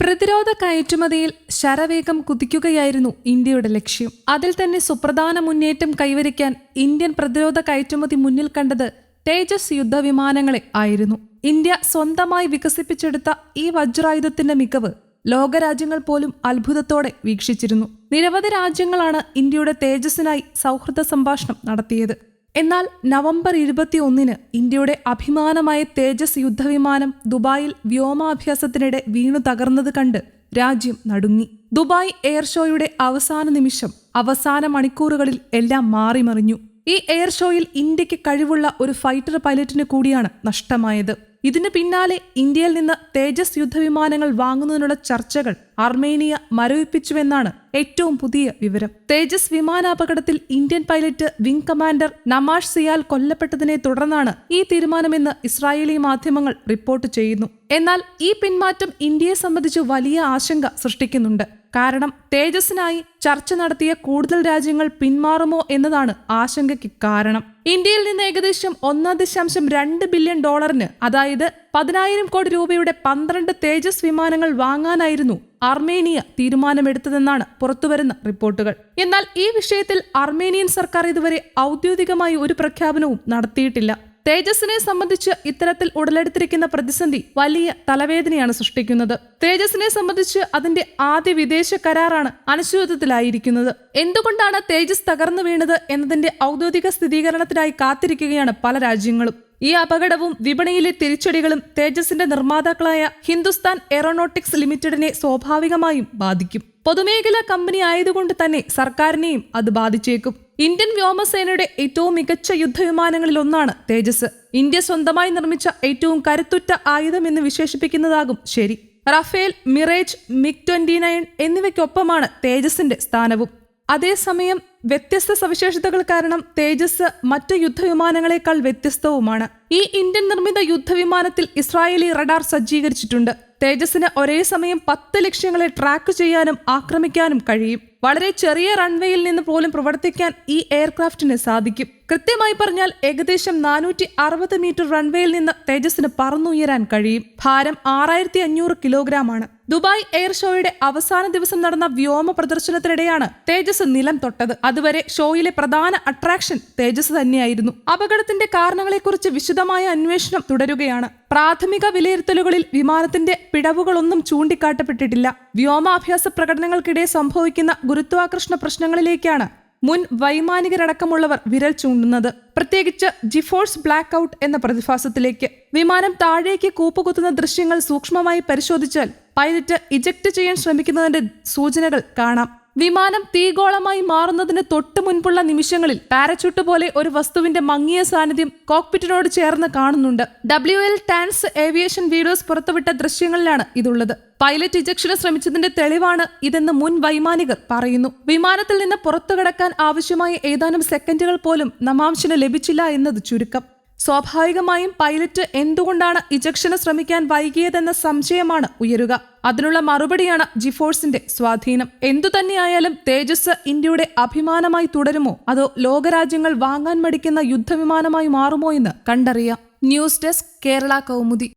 പ്രതിരോധ കയറ്റുമതിയിൽ ശരവേഗം കുതിക്കുകയായിരുന്നു ഇന്ത്യയുടെ ലക്ഷ്യം. അതിൽ തന്നെ സുപ്രധാന മുന്നേറ്റം കൈവരിക്കാൻ ഇന്ത്യൻ പ്രതിരോധ കയറ്റുമതി മുന്നിൽ കണ്ടത് തേജസ് യുദ്ധവിമാനങ്ങളെ ആയിരുന്നു. ഇന്ത്യ സ്വന്തമായി വികസിപ്പിച്ചെടുത്ത ഈ വജ്രായുധത്തിന്റെ മികവ് ലോകരാജ്യങ്ങൾ പോലും അത്ഭുതത്തോടെ വീക്ഷിച്ചിരുന്നു. നിരവധി രാജ്യങ്ങളാണ് ഇന്ത്യയുടെ തേജസ്സിനായി സൗഹൃദ സംഭാഷണം നടത്തിയത്. എന്നാൽ നവംബർ ഇരുപത്തിയൊന്നിന് ഇന്ത്യയുടെ അഭിമാനമായ തേജസ് യുദ്ധവിമാനം ദുബായിൽ വ്യോമാഭ്യാസത്തിനിടെ വീണു തകർന്നത് കണ്ട് രാജ്യം നടുങ്ങി. ദുബായ് എയർ ഷോയുടെ അവസാന നിമിഷം അവസാന മണിക്കൂറുകളിൽ എല്ലാം മാറിമറിഞ്ഞു. ഈ എയർ ഷോയിൽ ഇന്ത്യയ്ക്ക് കഴിവുള്ള ഒരു ഫൈറ്റർ പൈലറ്റിന് കൂടിയാണ് നഷ്ടമായത്. ഇതിനു പിന്നാലെ ഇന്ത്യയിൽ നിന്ന് തേജസ് യുദ്ധവിമാനങ്ങൾ വാങ്ങുന്നതിനുള്ള ചർച്ചകൾ അർമേനിയ മരവിപ്പിച്ചുവെന്നാണ് ഏറ്റവും പുതിയ വിവരം. Tejas വിമാനാപകടത്തിൽ Indian pilot wing commander Namansh Syal കൊല്ലപ്പെട്ടതിനെ തുടർന്നാണ് ഈ തീരുമാനമെന്ന് ഇസ്രായേലി മാധ്യമങ്ങൾ റിപ്പോർട്ട് ചെയ്യുന്നു. എന്നാൽ ഈ പിന്മാറ്റം ഇന്ത്യയെ സംബന്ധിച്ച് വലിയ ആശങ്ക സൃഷ്ടിക്കുന്നുണ്ട്. കാരണം തേജസിനായി ചർച്ച നടത്തിയ കൂടുതൽ രാജ്യങ്ങൾ പിന്മാറുമോ എന്നതാണ് ആശങ്കയ്ക്ക് കാരണം. ഇന്ത്യയിൽ നിന്ന് ഏകദേശം ഒന്നാം ദശാംശം രണ്ട് ബില്യൺ ഡോളറിന് അതായത് പതിനായിരം കോടി രൂപയുടെ പന്ത്രണ്ട് തേജസ് വിമാനങ്ങൾ വാങ്ങാനായിരുന്നു അർമേനിയ തീരുമാനമെടുത്തതെന്നാണ് പുറത്തുവരുന്ന റിപ്പോർട്ടുകൾ. എന്നാൽ ഈ വിഷയത്തിൽ അർമേനിയൻ സർക്കാർ ഇതുവരെ ഔദ്യോഗികമായി ഒരു പ്രഖ്യാപനവും നടത്തിയിട്ടില്ല. തേജസിനെ സംബന്ധിച്ച് ഇത്തരത്തിൽ ഉടലെടുത്തിരിക്കുന്ന പ്രതിസന്ധി വലിയ തലവേദനയാണ് സൃഷ്ടിക്കുന്നത്. തേജസിനെ സംബന്ധിച്ച് അതിന്റെ ആദ്യ വിദേശ കരാറാണ് അനിശ്ചിതത്വത്തിലായിരിക്കുന്നത്. എന്തുകൊണ്ടാണ് തേജസ് തകർന്നു വീണത് എന്നതിന്റെ ഔദ്യോഗിക സ്ഥിരീകരണത്തിനായി കാത്തിരിക്കുകയാണ് പല രാജ്യങ്ങളും. ഈ അപകടവും വിപണിയിലെ തിരിച്ചടികളും തേജസിന്റെ നിർമ്മാതാക്കളായ ഹിന്ദുസ്ഥാൻ എയറോനോട്ടിക്സ് ലിമിറ്റഡിനെ സ്വാഭാവികമായും ബാധിക്കും. പൊതുമേഖലാ കമ്പനി ആയതുകൊണ്ട് തന്നെ സർക്കാരിനെയും അത് ബാധിച്ചേക്കും. ഇന്ത്യൻ വ്യോമസേനയുടെ ഏറ്റവും മികച്ച യുദ്ധവിമാനങ്ങളിൽ ഒന്നാണ് തേജസ്. ഇന്ത്യ സ്വന്തമായി നിർമ്മിച്ച ഏറ്റവും കരുത്തുറ്റ ആയുധം എന്ന് വിശേഷിപ്പിക്കുന്നതാകും ശരി. Rafale Mirage MiG twenty nine എന്നിവയ്ക്കൊപ്പമാണ് തേജസിന്റെ സ്ഥാനവും. അതേസമയം വ്യത്യസ്ത സവിശേഷതകൾ കാരണം തേജസ് മറ്റ് യുദ്ധവിമാനങ്ങളെക്കാൾ വ്യത്യസ്തവുമാണ്. ഈ ഇന്ത്യൻ നിർമ്മിത യുദ്ധവിമാനത്തിൽ ഇസ്രായേലി റഡാർ സജ്ജീകരിച്ചിട്ടുണ്ട്. തേജസിന് ഒരേ സമയം പത്ത് ലക്ഷ്യങ്ങളെ ട്രാക്ക് ചെയ്യാനും ആക്രമിക്കാനും കഴിയും. വളരെ ചെറിയ റൺവേയിൽ നിന്ന് പോലും പ്രവർത്തിക്കാൻ ഈ എയർക്രാഫ്റ്റിന് സാധിക്കും. കൃത്യമായി പറഞ്ഞാൽ ഏകദേശം നാനൂറ്റി അറുപത് മീറ്റർ റൺവേയിൽ നിന്ന് തേജസിന് പറന്നുയരാൻ കഴിയും. ഭാരം ആറായിരത്തി അഞ്ഞൂറ് കിലോഗ്രാം ആണ് ദുബായ് എയർ ഷോയുടെ അവസാന ദിവസം നടന്ന വ്യോമ പ്രദർശനത്തിനിടെയാണ് തേജസ് നിലം തൊട്ടത്. അതുവരെ ഷോയിലെ പ്രധാന അട്രാക്ഷൻ തേജസ് തന്നെയായിരുന്നു. അപകടത്തിന്റെ കാരണങ്ങളെക്കുറിച്ച് വിശദമായ അന്വേഷണം തുടരുകയാണ്. പ്രാഥമിക വിലയിരുത്തലുകളിൽ വിമാനത്തിന്റെ പിടവുകളൊന്നും ചൂണ്ടിക്കാട്ടപ്പെട്ടിട്ടില്ല. വ്യോമാഭ്യാസ പ്രകടനങ്ങൾക്കിടെ സംഭവിക്കുന്ന ഗുരുത്വാകർഷണ പ്രശ്നങ്ങളിലേക്കാണ് മുൻ വൈമാനികരടക്കമുള്ളവർ വിരൽ ചൂണ്ടുന്നത്. പ്രത്യേകിച്ച് ജിഫോഴ്സ് ബ്ലാക്ക് ഔട്ട് എന്ന പ്രതിഭാസത്തിലേക്ക്. വിമാനം താഴേക്ക് കൂപ്പുകുത്തുന്ന ദൃശ്യങ്ങൾ സൂക്ഷ്മമായി പരിശോധിച്ചാൽ പൈലറ്റ് ഇജക്ട് ചെയ്യാൻ ശ്രമിക്കുന്നതിന്റെ സൂചനകൾ കാണാം. വിമാനം തീഗോളമായി മാറുന്നതിന് തൊട്ടു മുൻപുള്ള നിമിഷങ്ങളിൽ പാരച്യൂട്ട് പോലെ ഒരു വസ്തുവിന്റെ മങ്ങിയ സാന്നിധ്യം കോക്പിറ്റിനോട് ചേർന്ന് കാണുന്നുണ്ട്. ഡബ്ല്യു എൽ ടാൻസ് ഏവിയേഷൻ വീഡിയോസ് പുറത്തുവിട്ട ദൃശ്യങ്ങളിലാണ് ഇതുള്ളത്. പൈലറ്റ് ഇജക്ഷന് ശ്രമിച്ചതിന്റെ തെളിവാണ് ഇതെന്ന് മുൻ വൈമാനികർ പറയുന്നു. വിമാനത്തിൽ നിന്ന് പുറത്തു കടക്കാൻ ആവശ്യമായ ഏതാനും സെക്കൻഡുകൾ പോലും നമാംശന് ലഭിച്ചില്ല എന്നത് ചുരുക്കം. സ്വാഭാവികമായും പൈലറ്റ് എന്തുകൊണ്ടാണ് ഇജക്ഷന് ശ്രമിക്കാൻ വൈകിയതെന്ന സംശയമാണ് ഉയരുക. അതിനുള്ള മറുപടിയാണ് ജിഫോഴ്സിന്റെ സ്വാധീനം. എന്തുതന്നെയായാലും തേജസ് ഇന്ത്യയുടെ അഭിമാനമായി തുടരുമോ? അതോ ലോകരാജ്യങ്ങൾ വാങ്ങാൻ മടിക്കുന്ന യുദ്ധവിമാനമായി മാറുമോ എന്ന് കണ്ടറിയാം. News desk Kerala Kaumudi.